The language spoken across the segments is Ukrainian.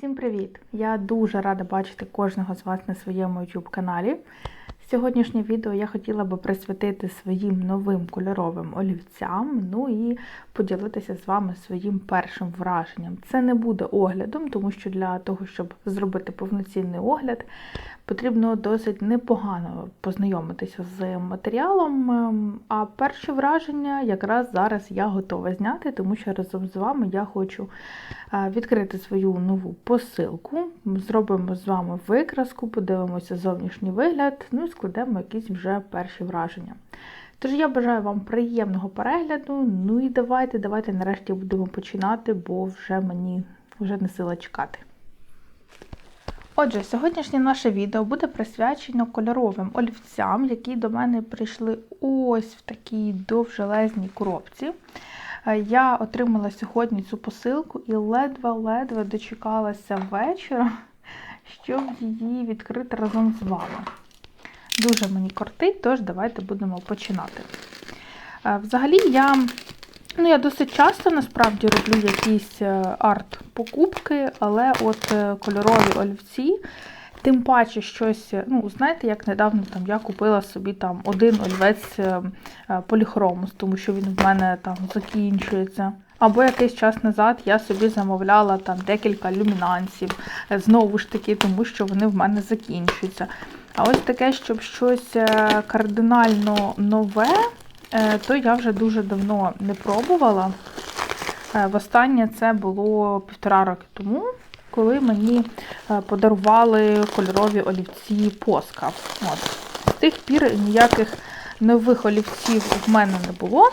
Всім привіт! Я дуже рада бачити кожного з вас на своєму YouTube каналі. Сьогоднішнє відео я хотіла би присвятити своїм новим кольоровим олівцям, ну і поділитися з вами своїм першим враженням. Це не буде оглядом, тому що для того, щоб зробити повноцінний огляд, потрібно досить непогано познайомитися з матеріалом. ем, А перші враження якраз зараз я готова зняти, тому що разом з вами я хочу е, відкрити свою нову посилку. Зробимо з вами викраску, подивимося зовнішній вигляд, ну складемо якісь вже перші враження. Тож я бажаю вам приємного перегляду. Ну і давайте, давайте нарешті будемо починати, бо вже мені вже не сила чекати. Отже, сьогоднішнє наше відео буде присвячено кольоровим олівцям, які до мене прийшли ось в такій довжелезній коробці. Е, Я отримала сьогодні цю посилку і ледве-ледве дочекалася вечора, щоб її відкрити разом з вами. Дуже мені кортить, тож давайте будемо починати. Е, Взагалі, я, ну, я досить часто насправді роблю якісь е, арт-покупки, але от е, кольорові олівці, тим паче щось, ну, знаєте, як недавно там я купила собі там один олівець поліхромус, тому що він в мене там закінчується. Або якийсь час назад я собі замовляла там декілька люмінансів, знову ж таки, тому що вони в мене закінчуються. А ось таке, щоб щось е, кардинально нове, е, то я вже дуже давно не пробувала. Е, Востаннє це було півтора роки тому, коли мені подарували кольорові олівці Поска. От. З тих пір ніяких нових олівців в мене не було.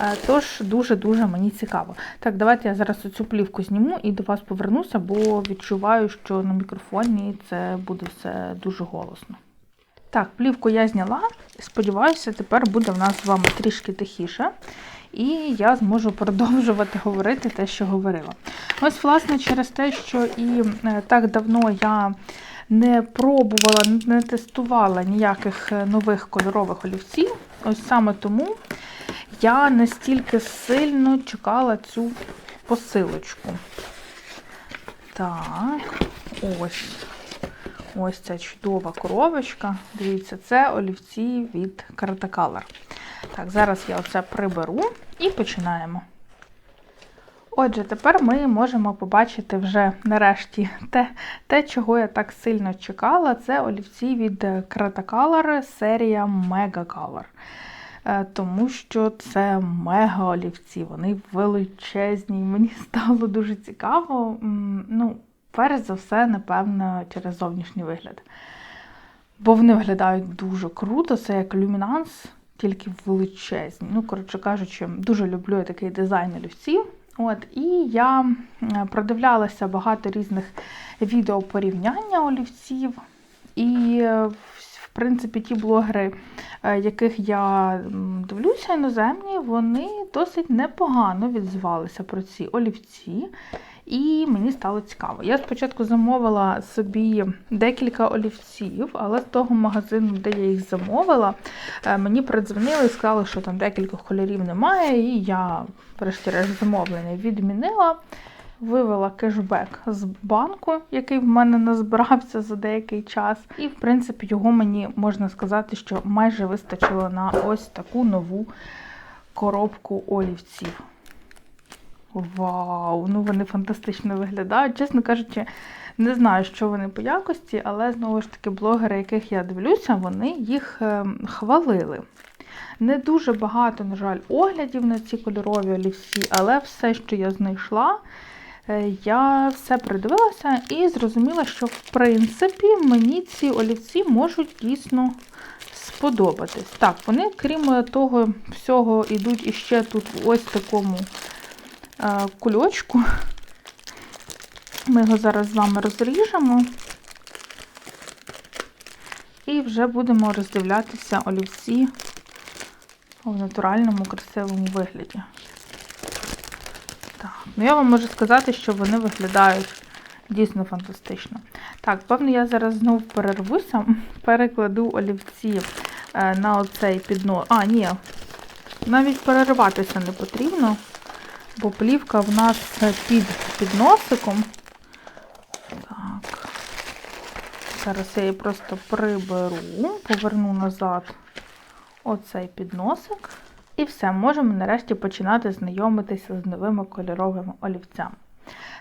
Е, Тож дуже-дуже мені цікаво. Так, давайте я зараз цю плівку зніму і до вас повернуся, бо відчуваю, що на мікрофоні це буде все дуже голосно. Так, плівку я зняла. Сподіваюся, тепер буде в нас з вами трішки тихіше. І я зможу продовжувати говорити те, що говорила. Ось, власне, через те, що і е, так давно я не пробувала, не тестувала ніяких е, нових кольорових олівців. Ось саме тому я настільки сильно чекала цю посилочку. Так, ось. Ось ця чудова коробочка. Дивіться, це олівці від Cartacolor. Так, зараз я оце приберу і починаємо. Отже, тепер ми можемо побачити вже нарешті те, те, чого я так сильно чекала. Це олівці від Carta Color серія Mega Color. Е, Тому що це мега олівці, вони величезні. Мені стало дуже цікаво. Ну, перш за все, напевно, через зовнішній вигляд. Бо вони виглядають дуже круто, це як люмінанс, тільки величезні. Ну, коротше кажучи, дуже люблю я такий дизайн олівців. От, і я е, продивлялася багато різних відео порівняння олівців. І, е, в в принципі, ті блогери, е, яких я дивлюся, іноземні, вони досить непогано відзивалися про ці олівці. І мені стало цікаво. Я спочатку замовила собі декілька олівців, але з того магазину, де я їх замовила, е, мені передзвонили і сказали, що там декількох кольорів немає, і я, врешті-решт, замовлення відмінила. Вивела кешбек з банку, який в мене назбирався за деякий час. І, в принципі, його мені можна сказати, що майже вистачило на ось таку нову коробку олівців. Вау! Ну вони фантастично виглядають. Чесно кажучи, не знаю, що вони по якості, але знову ж таки, блогери, яких я дивлюся, вони їх ем, хвалили. Не дуже багато, на жаль, оглядів на ці кольорові олівці, але все, що я знайшла, я все придивилася і зрозуміла, що в принципі мені ці олівці можуть дійсно сподобатись. Так, вони, крім того всього, йдуть іще тут в ось такому е, кульочку. Ми його зараз з вами розріжемо. І вже будемо роздивлятися олівці в натуральному красивому вигляді. Так, ну я вам можу сказати, що вони виглядають дійсно фантастично. Так, певно, я зараз знову перервуся, перекладу олівці е, на оцей піднос. А, ні, навіть перериватися не потрібно, бо плівка в нас під підносиком. Так, зараз я її просто приберу, поверну назад оцей підносик. І все, можемо нарешті починати знайомитися з новими кольоровими олівцями.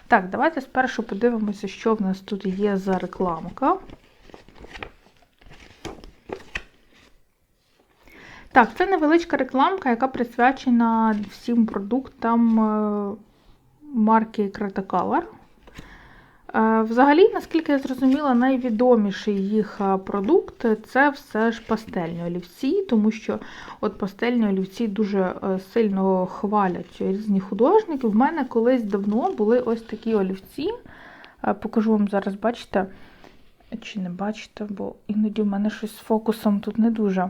Так, давайте спершу подивимося, що в нас тут є за рекламка. Так, це невеличка рекламка, яка присвячена всім продуктам е, марки Cretacolor. Е, взагалі, наскільки я зрозуміла, найвідоміший їх е, продукт це все ж пастельні олівці, тому що от пастельні олівці дуже сильно хвалять різні художники. В мене колись давно були ось такі олівці. Покажу вам зараз, бачите, чи не бачите, бо іноді в мене щось з фокусом тут не дуже.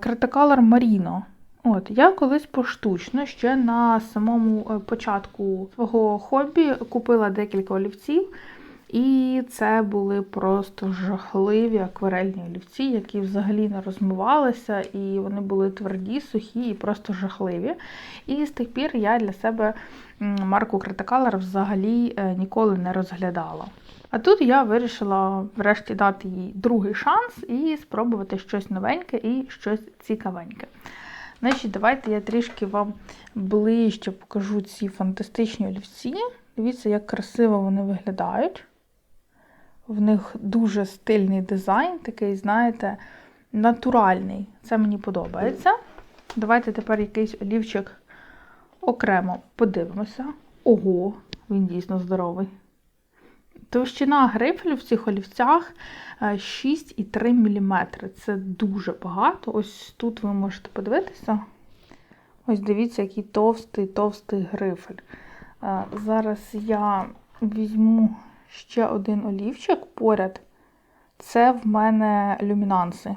Критикалер Маріно. От, Я колись поштучно ще на самому е, початку свого хобі купила декілька олівців. І це були просто жахливі акварельні олівці, які взагалі не розмивалися, і вони були тверді, сухі і просто жахливі. І з тих пір я для себе марку Критикалер взагалі е, ніколи не розглядала. А тут я вирішила врешті дати їй другий шанс і спробувати щось новеньке і щось цікавеньке. Значить, Давайте я трішки вам ближче покажу ці фантастичні олівці. Дивіться, як красиво вони виглядають. В них дуже стильний дизайн, такий, знаєте, натуральний. Це мені подобається. Давайте тепер якийсь олівчик окремо подивимося. Ого, він дійсно здоровий. Товщина грифелю в цих олівцях 6,3 е, мм. Це дуже багато. Ось тут ви можете подивитися. Ось дивіться, який товстий товстий грифель. Е, зараз я візьму ще один олівчик поряд. Це в мене люмінанси.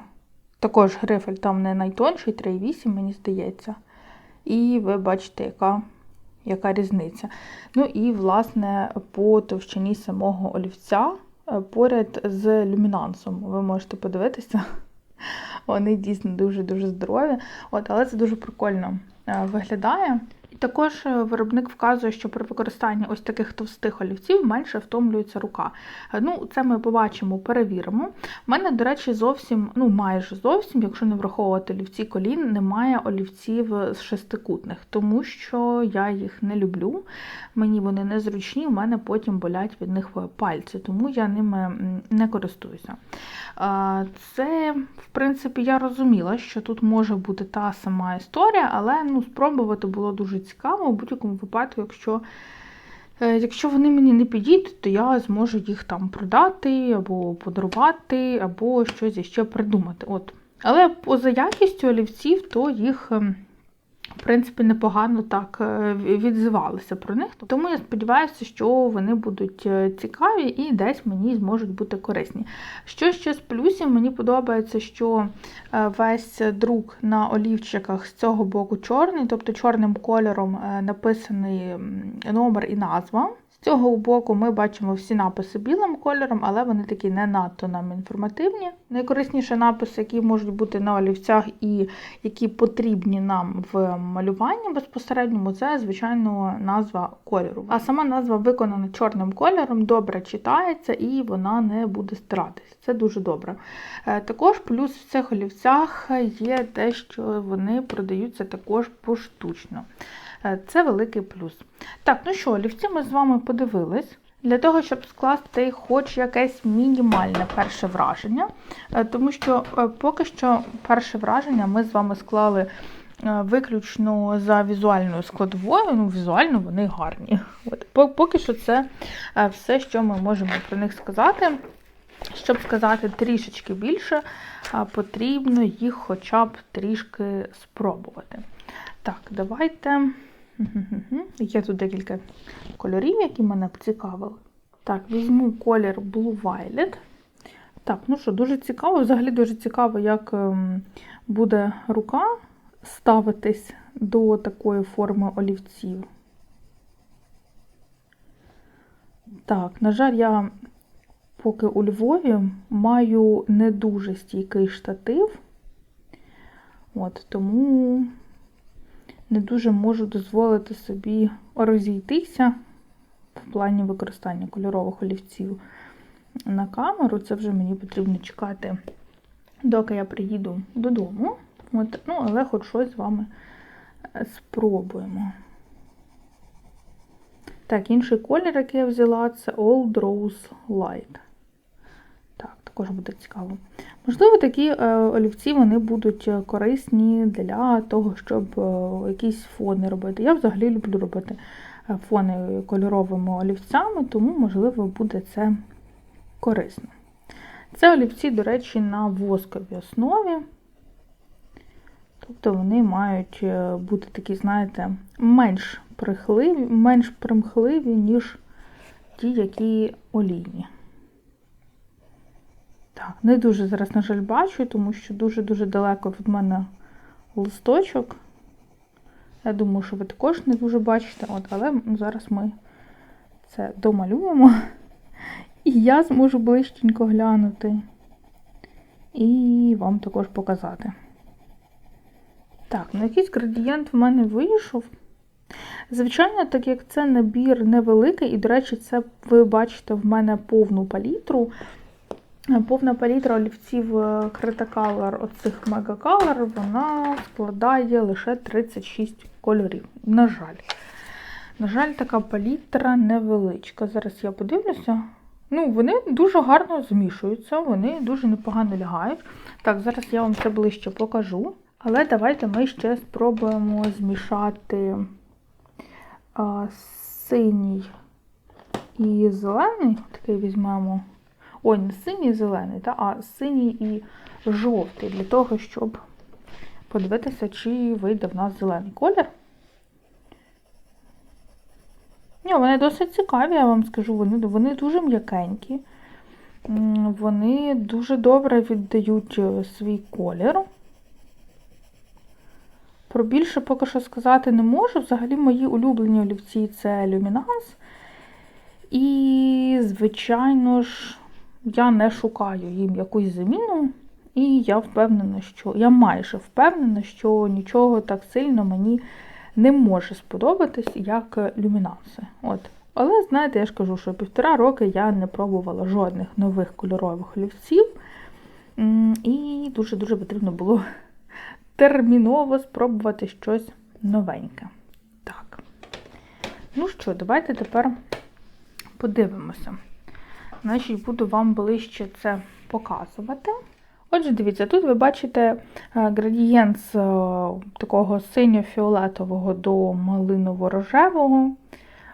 Також грифель там не найтонший, 3,8, мені здається. І ви бачите, яка яка різниця. Ну і, власне, по товщині самого олівця е, поряд з люмінансом. Ви можете подивитися. Вони дійсно дуже-дуже здорові. От, Але це дуже прикольно е, виглядає. Також е, виробник вказує, що при використанні ось таких товстих олівців менше втомлюється рука. Е, ну, Це ми побачимо, перевіримо. У мене, до речі, зовсім, ну майже зовсім, якщо не враховувати олівці колін, немає олівців з шестикутних, тому що я їх не люблю. Мені вони незручні, у мене потім болять від них пальці, тому я ними не користуюся. Це, в принципі, я розуміла, що тут може бути та сама історія, але ну, спробувати було дуже цікаво. У будь-якому випадку, якщо е, якщо вони мені не підійдуть, то я зможу їх там продати, або подарувати, або щось іще придумати. От. Але поза якістю олівців, то їх ем, принципі, непогано так е, відзивалися про них. Тому я сподіваюся, що вони будуть е, цікаві і десь мені зможуть бути корисні. Що ще з плюсів, мені подобається, що е, весь друк на олівчиках з цього боку чорний, тобто чорним кольором написаний номер і назва цього боку ми бачимо всі написи білим кольором, але вони такі не надто нам інформативні. Найкорисніші написи, які можуть бути на олівцях і які потрібні нам в малюванні безпосередньому, це, звичайно, назва кольору. А сама назва виконана чорним кольором, добре читається і вона не буде стиратись. Це дуже добре. Е, також плюс в цих олівцях є те, що вони продаються також поштучно. Е, це великий плюс. Так, ну що, олівці ми з вами подивились. Для того, щоб скласти хоч якесь мінімальне перше враження, е, тому що е, поки що перше враження ми з вами склали виключно за візуальною складовою, ну, візуально вони гарні. От, Поки що це все, що ми можемо про них сказати. Щоб сказати трішечки більше, потрібно їх хоча б трішки спробувати. Так, давайте. Є тут декілька кольорів, які мене цікавили. Так, візьму колір Blue Violet. Так, ну що, дуже цікаво, взагалі дуже цікаво, як ем, буде рука ставитись до такої форми олівців. Так, на жаль, я поки у Львові маю не дуже стійкий штатив. От, тому не дуже можу дозволити собі розійтися в плані використання кольорових олівців. на камеру. Це вже мені потрібно чекати, доки я приїду додому. От, ну, але хоч щось з вами е, спробуємо. Так, інший колір, який я взяла, це Old Rose Light. Так, також буде цікаво. Можливо, такі е, олівці вони будуть е, корисні для того, щоб е, якісь фони робити. Я взагалі люблю робити фони кольоровими олівцями, тому, можливо, буде це корисно. Це олівці, до речі, на восковій основі. Тобто вони мають бути такі, знаєте, менш прихливі, менш примхливі, ніж ті, які олійні. Так, не дуже зараз, на жаль, бачу, тому що дуже-дуже далеко від мене листочок. Я думаю, що ви також не дуже бачите, От, але зараз ми це домалюємо. І я зможу ближченько глянути. І вам також показати. Так, ну якийсь градієнт в мене вийшов. Звичайно, так як це набір невеликий, і, до речі, це ви бачите в мене повну палітру. Повна палітра олівців Cretacolor, оцих Mega вона складає лише 36 кольорів. На жаль. На жаль, така палітра невеличка. Зараз я подивлюся. Ну, вони дуже гарно змішуються, вони дуже непогано лягають. Так, зараз я вам це ближче покажу. Але давайте ми ще спробуємо змішати а, синій і зелений. Такий візьмемо. Ой, не синій зелений, та, а синій і жовтий, для того, щоб подивитися, чи вийде в нас зелений колір. Ні, вони досить цікаві, я вам скажу, вони, вони дуже м'якенькі. Вони дуже добре віддають е, свій колір. Про більше поки що сказати не можу. Взагалі, мої улюблені олівці це люмінанс. І, звичайно ж, я не шукаю їм якусь заміну. І я впевнена, що я майже впевнена, що нічого так сильно мені не може сподобатись, як люмінанси. От. Але, знаєте, я ж кажу, що півтора роки я не пробувала жодних нових кольорових олівців. І дуже-дуже потрібно було терміново спробувати щось новеньке. Так. Ну що, давайте тепер подивимося. Значить, буду вам ближче це показувати. Отже, дивіться, тут ви бачите е, градієнт з е, такого синьо-фіолетового до малиново-рожевого.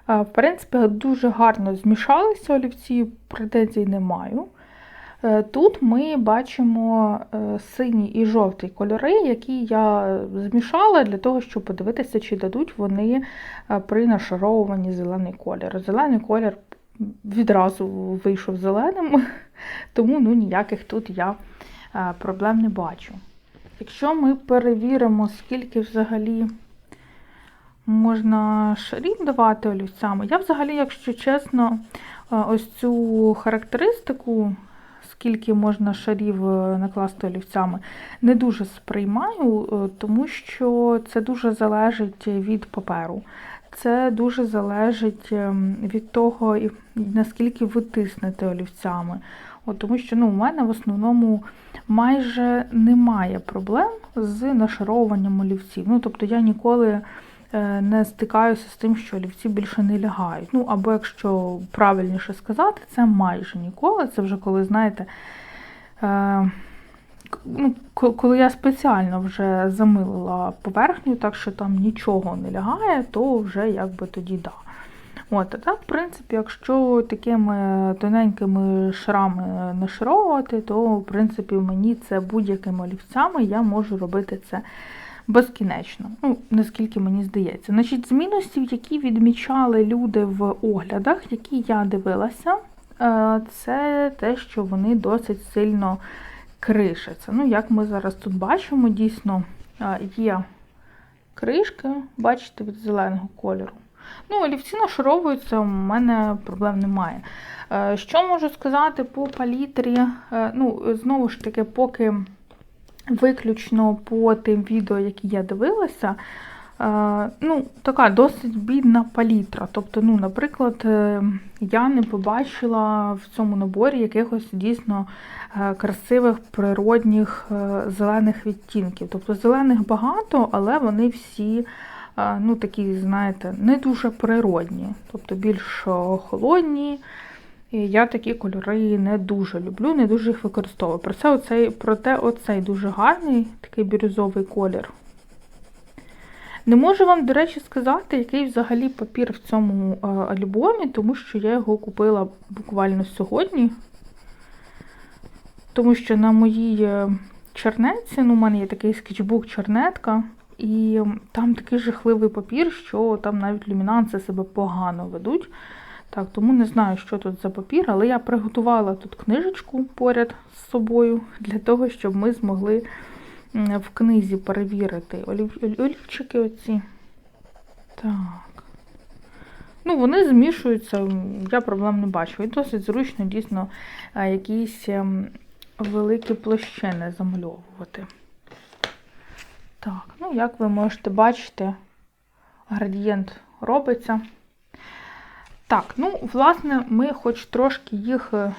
Е, в принципі, дуже гарно змішалися олівці, претензій не маю. Тут ми бачимо синій і жовтий кольори, які я змішала для того, щоб подивитися, чи дадуть вони при нашаровуванні зелений колір. Зелений колір відразу вийшов зеленим, тому ну, ніяких тут я проблем не бачу. Якщо ми перевіримо, скільки взагалі можна шарів давати олівцями, я взагалі, якщо чесно, ось цю характеристику, скільки можна шарів е, накласти олівцями, не дуже сприймаю, е, тому що це дуже залежить від паперу. Це дуже залежить ем, від того, наскільки ви тиснете олівцями. От, Тому що ну, у мене в основному майже немає проблем з нашаровуванням олівців. Ну, Тобто я ніколи е, не стикаюся з тим, що олівці більше не лягають. Ну, Або, якщо правильніше сказати, це майже ніколи. Це вже коли, знаєте, е, ну, коли я спеціально вже замилила поверхню, так що там нічого не лягає, то вже якби тоді да. От, а так, в принципі, якщо такими тоненькими шрами нашаровувати, то, в принципі, мені це будь-якими олівцями я можу робити це безкінечно. Ну, наскільки мені здається. Значить, з мінусів, які відмічали люди в оглядах, які я дивилася, е, це те, що вони досить сильно кришаться. Ну, як ми зараз тут бачимо, дійсно є кришки, бачите, від зеленого кольору. Ну, олівці нашаровуються, у мене проблем немає. Е, що можу сказати по палітрі? Е, ну, Знову ж таки, поки виключно по тим відео, які я дивилася, ну, така досить бідна палітра. Тобто, ну, наприклад, е, я не побачила в цьому наборі якихось дійсно е, красивих природних е, зелених відтінків. Тобто зелених багато, але вони всі е, ну, такі, знаєте, не дуже природні, тобто більш е, холодні. І я такі кольори не дуже люблю, не дуже їх використовую. Про це оцей, проте оцей дуже гарний такий бірюзовий колір. Не можу вам, до речі, сказати, який взагалі папір в цьому е, альбомі, тому що я його купила буквально сьогодні. Тому що на моїй е, чернетці, ну, у мене є такий скетчбук чернетка, і там такий жахливий папір, що там навіть люмінанси себе погано ведуть. Так, тому не знаю, що тут за папір, але я приготувала тут книжечку поряд з собою для того, щоб ми змогли в книзі перевірити олів... олів- олівчики оці. Так. Ну, вони змішуються, я проблем не бачу. І досить зручно дійсно е, якісь ем, великі площини замальовувати. Так, ну як ви можете бачити, градієнт робиться. Так, ну, власне, ми хоч трошки їх, е,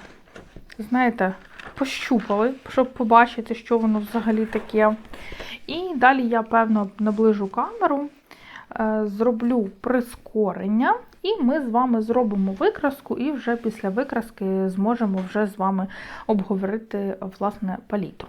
знаєте, пощупали, щоб побачити, що воно взагалі таке. І далі я, певно, наближу камеру, е, зроблю прискорення, і ми з вами зробимо викраску, і вже після викраски зможемо вже з вами обговорити, власне, палітру.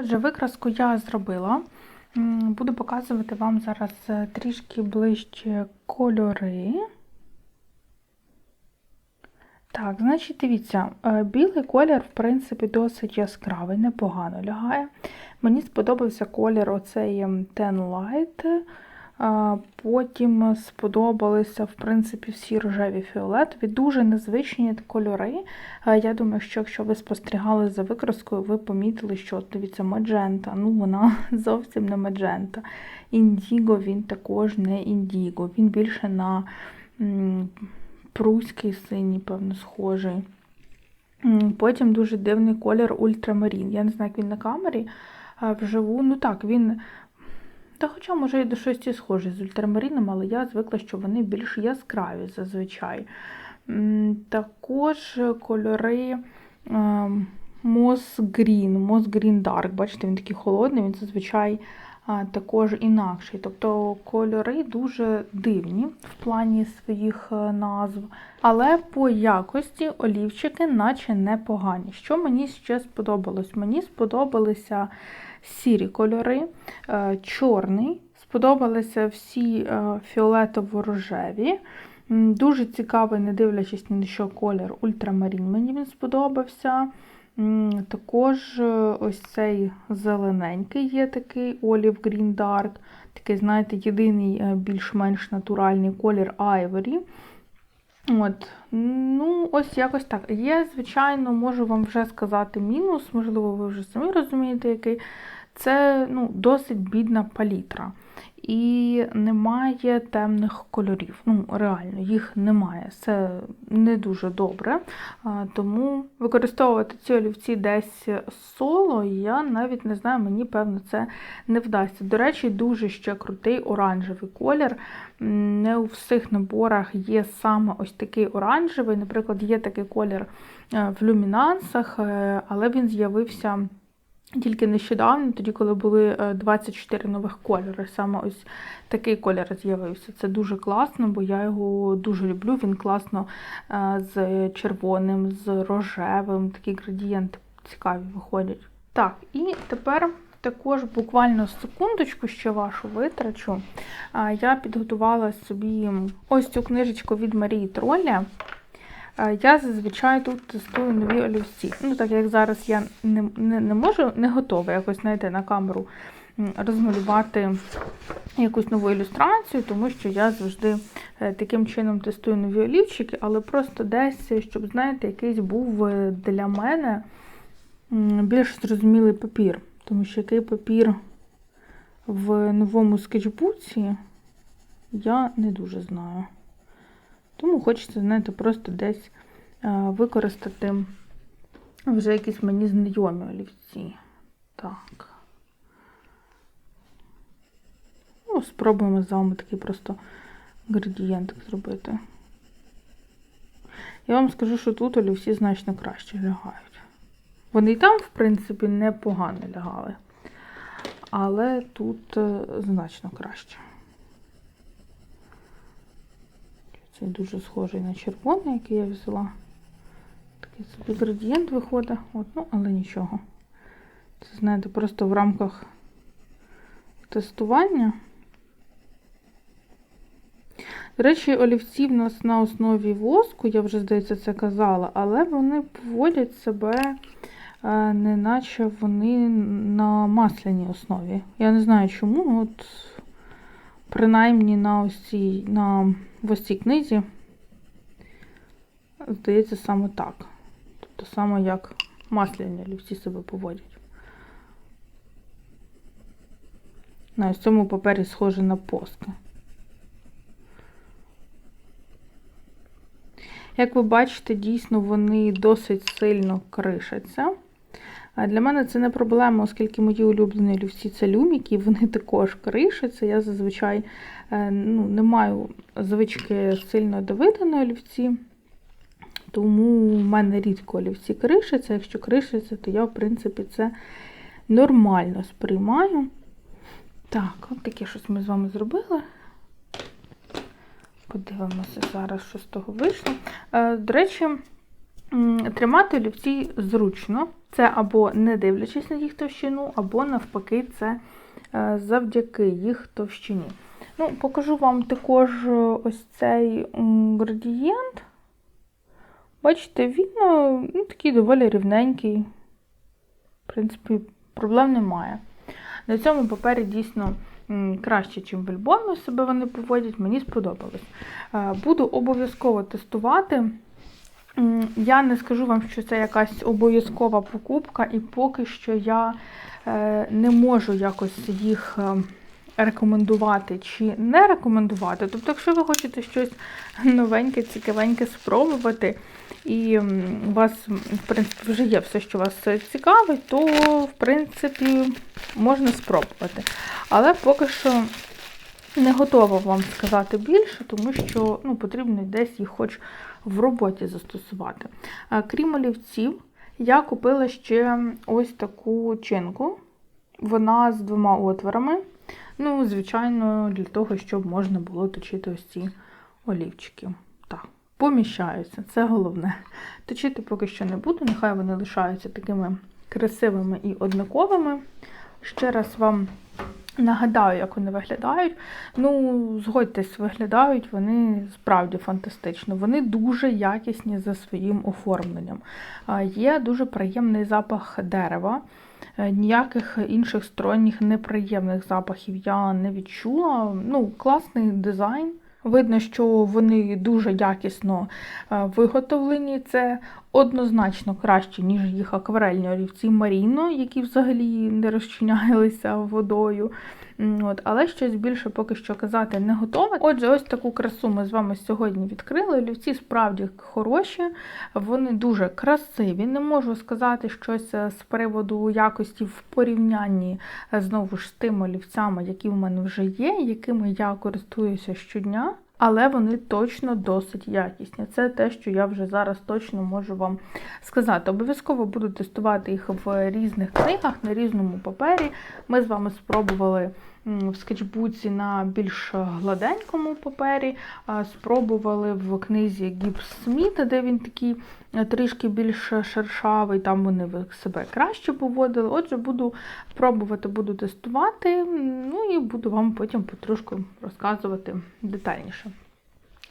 Отже, викраску я зробила. Буду показувати вам зараз е, трішки ближче кольори. Так, значить, дивіться, е, білий колір, в принципі, досить яскравий, непогано лягає. Мені сподобався колір оцей ем, Ten Light. Потім сподобалися, в принципі, всі рожеві фіолетові. Дуже незвичні кольори. Я думаю, що якщо ви спостерігали за викраскою, ви помітили, що дивіться, маджента. Ну, вона зовсім не маджента. Індіго він також не індіго. Він більше на м, пруський синій, певно, схожий. Потім дуже дивний колір ультрамарін. Я не знаю, як він на камері вживу. Ну так, він. Та хоча, може, і до щось і схоже з ультрамаріном, але я звикла, що вони більш яскраві зазвичай. Також кольори ем, Moss Green, Moss Green Dark. Бачите, він такий холодний, він зазвичай також інакший. Тобто кольори дуже дивні в плані своїх е, назв. Але по якості олівчики наче непогані. Що мені ще сподобалось? Мені сподобалися сірі кольори, е, чорний, сподобалися всі е, фіолетово-рожеві. Дуже цікавий, не дивлячись ні на що колір ультрамарін. Мені він сподобався. Також е, ось цей зелененький є такий Olive Green Dark. Такий, знаєте, єдиний більш-менш натуральний колір Ivory. От, ну, ось якось так. Є, звичайно, можу вам вже сказати мінус, можливо, ви вже самі розумієте, який. Це ну, досить бідна палітра. І немає темних кольорів. Ну, реально, їх немає. Це не дуже добре. Тому використовувати ці олівці десь соло, я навіть не знаю, мені певно це не вдасться. До речі, дуже ще крутий оранжевий колір. Не у всіх наборах є саме ось такий оранжевий. Наприклад, є такий колір е, в люмінансах, е, але він з'явився. Тільки нещодавно, тоді, коли були е, 24 нових кольори, саме ось такий колір з'явився. Це дуже класно, бо я його дуже люблю. Він класно е, з червоним, з рожевим, такі градієнти цікаві виходять. Так, і тепер також буквально секундочку ще вашу витрачу. Я підготувала собі ось цю книжечку від Марії Троля. Е, Я зазвичай тут тестую нові олівці. Ну, так як зараз я не, не, не можу, не готова якось знаєте, на камеру розмалювати якусь нову ілюстрацію, тому що я завжди е, таким чином тестую нові олівчики, але просто десь, щоб, знаєте, якийсь був е, для мене більш зрозумілий папір. Тому що який папір в новому скетчбуці, я не дуже знаю. Тому хочеться, знаєте, просто десь е, використати вже якісь мені знайомі олівці. Так. Ну, спробуємо з вами такий просто градієнтик зробити. Я вам скажу, що тут олівці значно краще лягають. Вони і там, в принципі, непогано лягали. Але тут е, значно краще. Цей дуже схожий на червоний, який я взяла. Такий собі градієнт виходить, От, ну, але нічого. Це, знаєте, просто в рамках тестування. До речі, олівці в нас на основі воску, я вже, здається, це казала, але вони поводять себе, е, неначе вони на масляній основі. Я не знаю чому, ну от принаймні на ось на в ось цій книзі, здається, саме так. Тобто саме як масляні олівці себе поводять. На цьому папері схоже на поски. Як ви бачите, дійсно вони досить сильно кришаться. Для мене це не проблема, оскільки мої улюблені олівці це люміки, вони також кришаться. Я зазвичай е, ну, не маю звички сильно давити на олівці, тому в мене рідко олівці кришаться. Якщо кришаться, то я, в принципі, це нормально сприймаю. Так, от таке щось ми з вами зробили. Подивимося зараз, що з того вийшло. Е, До речі, тримати олівці зручно. Це або не дивлячись на їх товщину, або навпаки, це е, завдяки їх товщині. Ну, Покажу вам також е, ось цей градієнт. Бачите, він е, ну, такий доволі рівненький. В принципі, проблем немає. На цьому папері дійсно краще, ніж в альбомі себе вони поводять, мені сподобалось. Буду обов'язково тестувати. Я не скажу вам, що це якась обов'язкова покупка, і поки що я е, не можу якось їх е, рекомендувати чи не рекомендувати. Тобто, якщо ви хочете щось новеньке, цікавеньке спробувати, і у вас, в принципі, вже є все, що вас цікавить, то, в принципі, можна спробувати. Але поки що не готова вам сказати більше, тому що ну, потрібно десь їх хоч в роботі застосувати. Крім олівців, я купила ще ось таку чинку. Вона з двома отворами. Ну, звичайно, для того, щоб можна було точити ось ці олівчики. Так, поміщаються, це головне. Точити поки що не буду, нехай вони лишаються такими красивими і однаковими. Ще раз вам нагадаю, як вони виглядають. Ну, згодьтесь, виглядають вони справді фантастично. Вони дуже якісні за своїм оформленням. Є дуже приємний запах дерева. Е, Ніяких інших сторонніх неприємних запахів я не відчула. Ну, класний дизайн. Видно, що вони дуже якісно е, виготовлені. Це однозначно краще, ніж їх акварельні олівці Маріно, які взагалі не розчинялися водою. От, але щось більше поки що казати не готова. Отже, ось таку красу ми з вами сьогодні відкрили. Олівці справді хороші, вони дуже красиві. Не можу сказати щось е, з приводу якості в порівнянні е, знову ж з тими олівцями, які в мене вже є, якими я користуюся щодня. Але вони точно досить якісні. Це те, що я вже зараз точно можу вам сказати. Обов'язково буду тестувати їх в різних книгах на різному папері. Ми з вами спробували в скетчбуці на більш гладенькому папері, спробували в книзі Гіпс Сміта, де він такий е, трішки більш шершавий, там вони себе краще поводили. Отже, буду пробувати, буду тестувати, ну і буду вам потім потрошку розказувати детальніше.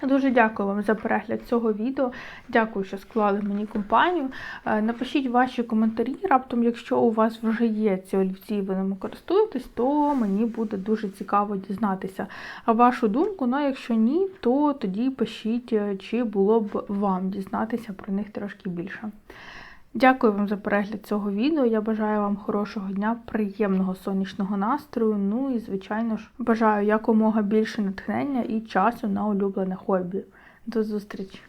Дуже дякую вам за перегляд цього відео. Дякую, що склали мені компанію. Е, Напишіть ваші коментарі. Раптом, якщо у вас вже є ці олівці і ви ними користуєтесь, то мені буде дуже цікаво дізнатися вашу думку. Ну а якщо ні, то тоді пишіть, е, чи було б вам дізнатися про них трошки більше. Дякую вам за перегляд цього відео. Я бажаю вам хорошого дня, приємного сонячного настрою. Ну і, звичайно ж, бажаю якомога більше натхнення і часу на улюблене хобі. До зустрічі!